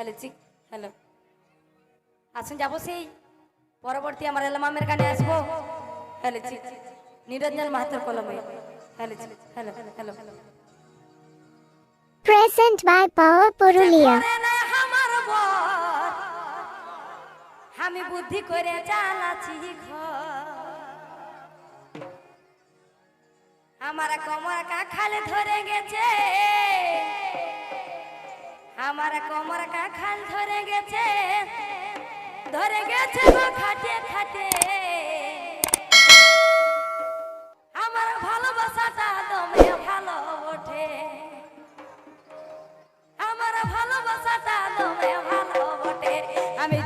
Hello চিক hello. আসুন যাব সেই পরবর্তী আমার এলামামের কানে আসব। হ্যালো চিক নিরঞ্জন মাহাতর কলমে। Hello chick hello hello present by power Purulia আমি বুদ্ধি করে চালাচ্ছি আমার কমর কাখালে ধরে গেছে। কাল ধরে গেছে ধরে গেছে খাটে খাটে। আমার ভালোবাসাটা দমে ভালো ওঠে। আমার ভালোবাসাটা দমে ভালো ওঠে। আমি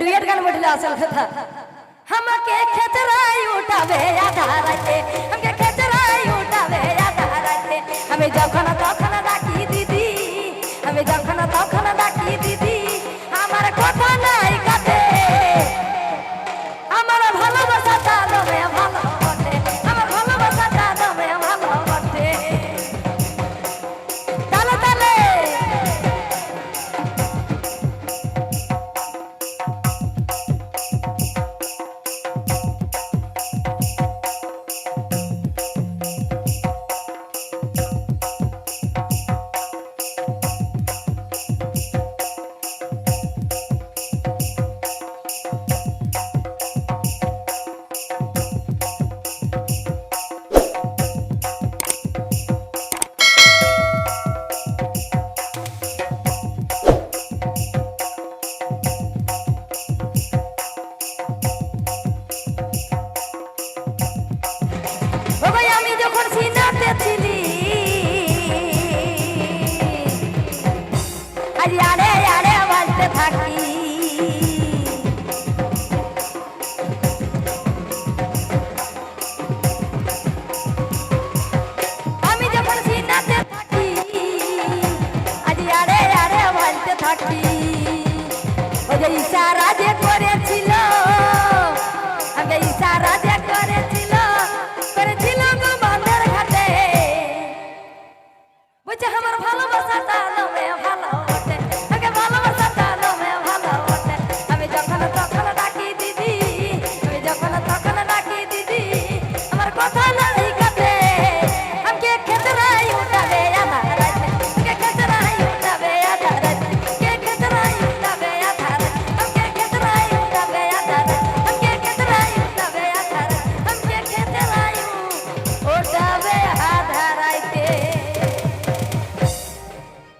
डुएट गान बढ़िया असल था। हम के खेत আরে আরে বলতে থাকি